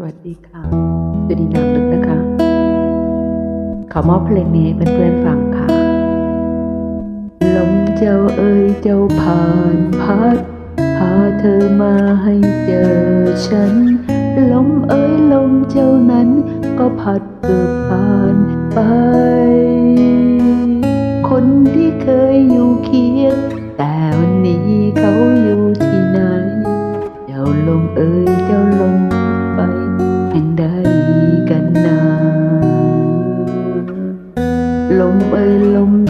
สวัสดีค่ะจุดีนาตึกนะคะ ขอมอบเพลงนี้ให้เพื่อนๆฟังค่ะ ลมเจ้าเอ๋ยเจ้าผ่านพัด พาเธอมาให้เจอฉัน ลมเอ๋ยลมเจ้านั้น ก็พัดเกือบผ่านไป คนที่เคยอยู่เคียง แต่วันนี้เขาอยู่ที่ไหน เจ้าลมเอ๋ยเจ้าลม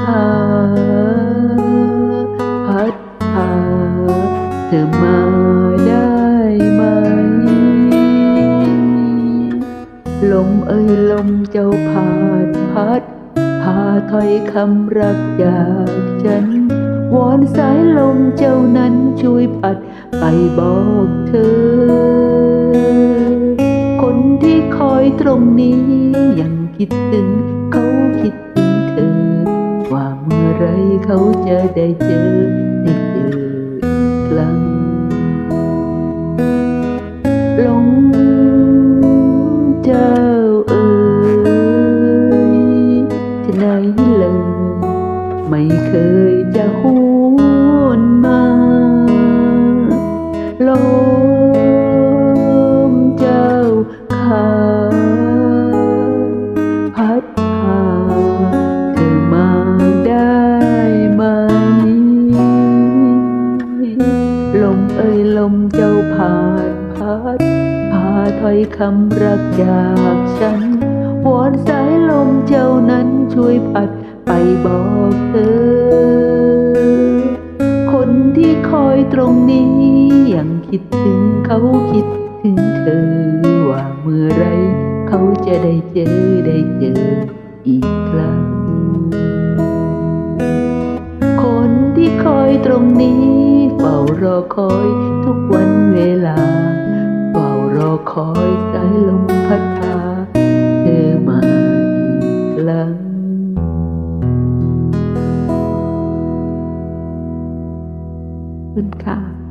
ขาพัดพาเธอมาได้ไหม ลมเอ่ยลมเจ้าผ่านพัด พาถ้อยคำรักจากฉัน วอนสายลมเจ้านั้นช่วยพัดไปบอกเธอ คนที่คอยตรงนี้ยังคิดถึงเขาคิด ไรเขาจะได้เจอได้เจออีกครั้งลงเจ้าเอ๋ยที่ไหนเลยไม่เคยจะหวนมาลมเจ้าขา เอ่ยลมเจ้าผ่านพัดพาถอยคำรักจากฉัน วอนสายลมเจ้านั้นช่วยพัดไปบอกเธอ คนที่คอยตรงนี้ยังคิดถึงเขาคิดถึงเธอ ว่าเมื่อไรเขาจะได้เจอได้เจออีกครั้ง คนที่คอยตรงนี้ ฝ้ารอคอยทุกวันเวลาเฝ้ารอคอยสายลมพัดพาเธอมาอีกครั้งคุณค่ะ